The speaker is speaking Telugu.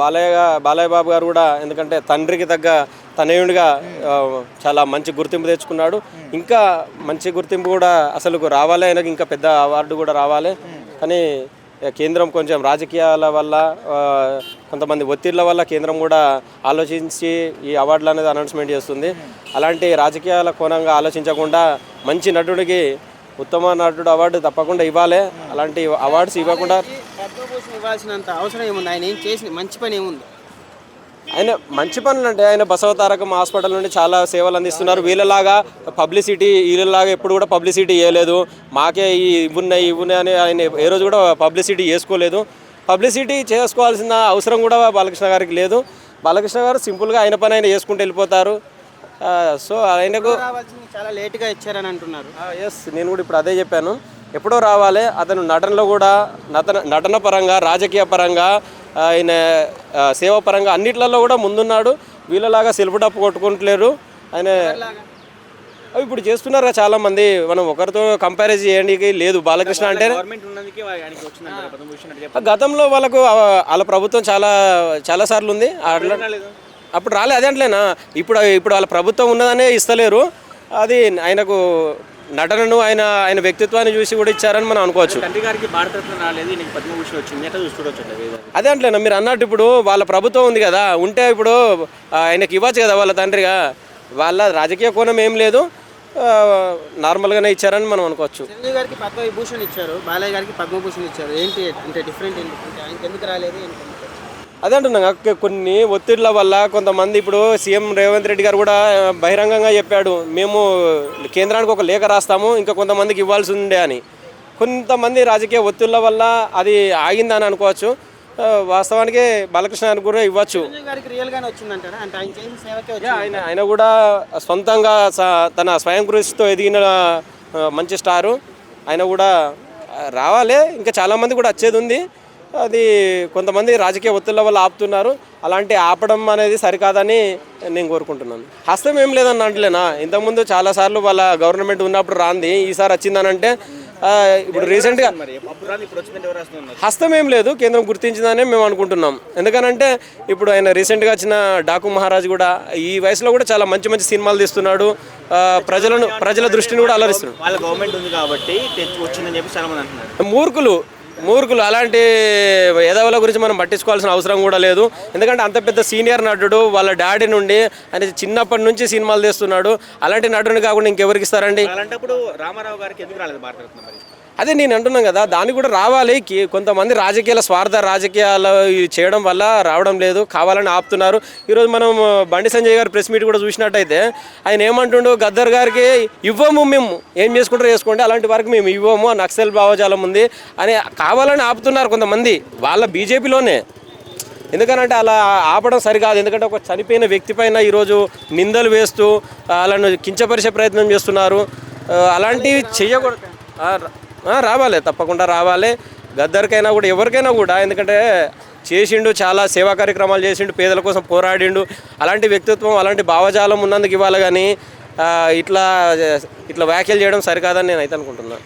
బాలయ్య బాలయ్య బాబు గారు కూడా ఎందుకంటే తండ్రికి తగ్గ తనయుడిగా చాలా మంచి గుర్తింపు తెచ్చుకున్నాడు. ఇంకా మంచి గుర్తింపు కూడా అసలు రావాలి ఆయనకి ఇంకా పెద్ద అవార్డు కూడా రావాలి. కానీ కేంద్రం కొంచెం రాజకీయాల వల్ల కొంతమంది ఒత్తిళ్ళ వల్ల కేంద్రం కూడా ఆలోచించి ఈ అవార్డులు అనేది అనౌన్స్మెంట్ చేస్తుంది. అలాంటి రాజకీయాల కోణంగా ఆలోచించకుండా మంచి నటుడికి ఉత్తమ నటుడు అవార్డు తప్పకుండా ఇవ్వాలి. అలాంటి అవార్డ్స్ ఇవ్వకుండా పద్మభూషణ్ ఇవ్వాల్సినంత అవసరం ఏముంది? ఆయన ఏం చేసిన మంచి పని ఏముంది? ఆయన మంచి పనులు అంటే ఆయన బసవతారకం హాస్పిటల్ నుండి చాలా సేవలు అందిస్తున్నారు. వీళ్ళలాగా పబ్లిసిటీ వీళ్ళలాగా ఎప్పుడు కూడా పబ్లిసిటీ చేయలేదు మాకే ఈ ఇవి ఉన్నాయి ఇవి ఉన్నాయి అని ఆయన ఏ రోజు కూడా పబ్లిసిటీ చేసుకోలేదు. పబ్లిసిటీ చేసుకోవాల్సిన అవసరం కూడా బాలకృష్ణ గారికి లేదు. బాలకృష్ణ గారు సింపుల్గా ఆయన పని ఆయన చేసుకుంటూ వెళ్ళిపోతారు. సో ఆయనకు చాలా లేట్గా ఇచ్చారని అంటున్నారు. ఎస్ నేను కూడా ఇప్పుడు అదే చెప్పాను. ఎప్పుడో రావాలి అతను నటనలో కూడా నటన నటన పరంగా రాజకీయ పరంగా ఆయన సేవా పరంగా అన్నిట్లలో కూడా ముందున్నాడు. వీళ్ళలాగా సెల్ఫ్ డప్పు కొట్టుకుంటలేరు. ఆయన అవి ఇప్పుడు చేస్తున్నారు చాలా మంది మనం ఒకరితో కంపారిజ్ చేయడానికి లేదు. బాలకృష్ణ అంటే గతంలో వాళ్ళకు వాళ్ళ ప్రభుత్వం చాలా చాలా సార్లు ఉంది. అట్లా అప్పుడు రాలే అదే అంటలేనా? ఇప్పుడు ఇప్పుడు వాళ్ళ ప్రభుత్వం ఉన్నదనే ఇస్తలేరు. అది ఆయనకు నటనను ఆయన ఆయన వ్యక్తిత్వాన్ని చూసి కూడా ఇచ్చారని మనం అనుకోవచ్చు. తండ్రి గారికి భారతరత్న రాలేదు నీకు పద్మభూషణ్ వచ్చింది. ఎట్లా చూసుకోవచ్చు అదే అంటలేనా? మీరు అన్నట్టు ఇప్పుడు వాళ్ళ ప్రభుత్వం ఉంది కదా ఉంటే ఇప్పుడు ఆయనకి ఇవ్వచ్చు కదా వాళ్ళ తండ్రిగా? వాళ్ళ రాజకీయ కోణం ఏం లేదు. నార్మల్గానే ఇచ్చారని మనం అనుకోవచ్చు. గారికి పద్మవిభూషణ్ ఇచ్చారు బాలయ్య గారికి పద్మభూషణ్ ఇచ్చారు. ఏంటి అంటే డిఫరెంట్ ఏంటి? అంటే ఆయనకి ఎందుకు రాలేదు అదే అంటున్నా. కొన్ని ఒత్తిళ్ళ వల్ల కొంతమంది ఇప్పుడు సీఎం రేవంత్ రెడ్డి గారు కూడా బహిరంగంగా చెప్పాడు. మేము కేంద్రానికి ఒక లేఖ రాస్తాము ఇంకా కొంతమందికి ఇవ్వాల్సి ఉండే అని. కొంతమంది రాజకీయ ఒత్తిళ్ళ వల్ల అది ఆగిందని అనుకోవచ్చు. వాస్తవానికి బాలకృష్ణ గారికి కూడా ఇవ్వచ్చు. ఆయన ఆయన కూడా సొంతంగా తన స్వయం కృషితో ఎదిగిన మంచి స్టారు. ఆయన కూడా రావాలి. ఇంకా చాలామంది కూడా వచ్చేది ఉంది. అది కొంతమంది రాజకీయ ఒత్తిళ్ళ వల్ల ఆపుతున్నారు. అలాంటి ఆపడం అనేది సరికాదని నేను కోరుకుంటున్నాను. హస్తం ఏం లేదని అంటలేనా? ఇంతకుముందు చాలాసార్లు వాళ్ళ గవర్నమెంట్ ఉన్నప్పుడు రాంది ఈసారి వచ్చిందనంటే ఇప్పుడు రీసెంట్గా హస్తం ఏం లేదు కేంద్రం గుర్తించిందనే మేము అనుకుంటున్నాం. ఎందుకనంటే ఇప్పుడు ఆయన రీసెంట్గా వచ్చిన డాకు మహారాజ్ కూడా ఈ వయసులో కూడా చాలా మంచి మంచి సినిమాలు తీస్తున్నాడు. ప్రజలను ప్రజల దృష్టిని కూడా అలరిస్తున్నాడు. మూర్ఖులు. మూర్ఖులు. అలాంటి ఎదవల గురించి మనం పట్టించుకోవాల్సిన అవసరం కూడా లేదు. ఎందుకంటే అంత పెద్ద సీనియర్ నటుడు వాళ్ళ డాడీ నుండి ఆయన చిన్నప్పటి నుంచి సినిమాలు తీస్తున్నాడు. అలాంటి నటుని కాకుండా ఇంకెవరికి ఇస్తారండి? అలాంటప్పుడు రామారావు గారికి ఎందుకు రాలేదు భారతరత్న అదే నేను అంటున్నాను కదా దానికి కూడా రావాలి. కొంతమంది రాజకీయాల స్వార్థ రాజకీయాలు చేయడం వల్ల రావడం లేదు కావాలని ఆపుతున్నారు. ఈరోజు మనం బండి సంజయ్ గారి ప్రెస్ మీట్ కూడా చూసినట్టయితే ఆయన ఏమంటుండు గద్దర్ గారికి ఇవ్వము మేము. ఏం చేసుకుంటారో చేసుకోండి అలాంటి వారికి మేము ఇవ్వము నక్సల్ భావజాలం ఉంది అని కావాలని ఆపుతున్నారు కొంతమంది. వాళ్ళ బీజేపీలోనే. ఎందుకనంటే అలా ఆపడం సరికాదు. ఎందుకంటే ఒక చనిపోయిన వ్యక్తి పైన ఈరోజు నిందలు వేస్తూ వాళ్ళను కించపరిచే ప్రయత్నం చేస్తున్నారు. అలాంటివి చేయకూడదు. రావాలి తప్పకుండా రావాలి. గద్దరికైనా కూడా ఎవరికైనా కూడా ఎందుకంటే చేసిండు చాలా సేవా కార్యక్రమాలు చేసిండు పేదల కోసం పోరాడిండు. అలాంటి వ్యక్తిత్వం అలాంటి భావజాలం ఉన్నందుకు ఇవ్వాలి కానీ ఇట్లా ఇట్లా వ్యాఖ్యలు చేయడం సరికాదని నేను అయితే అనుకుంటున్నాను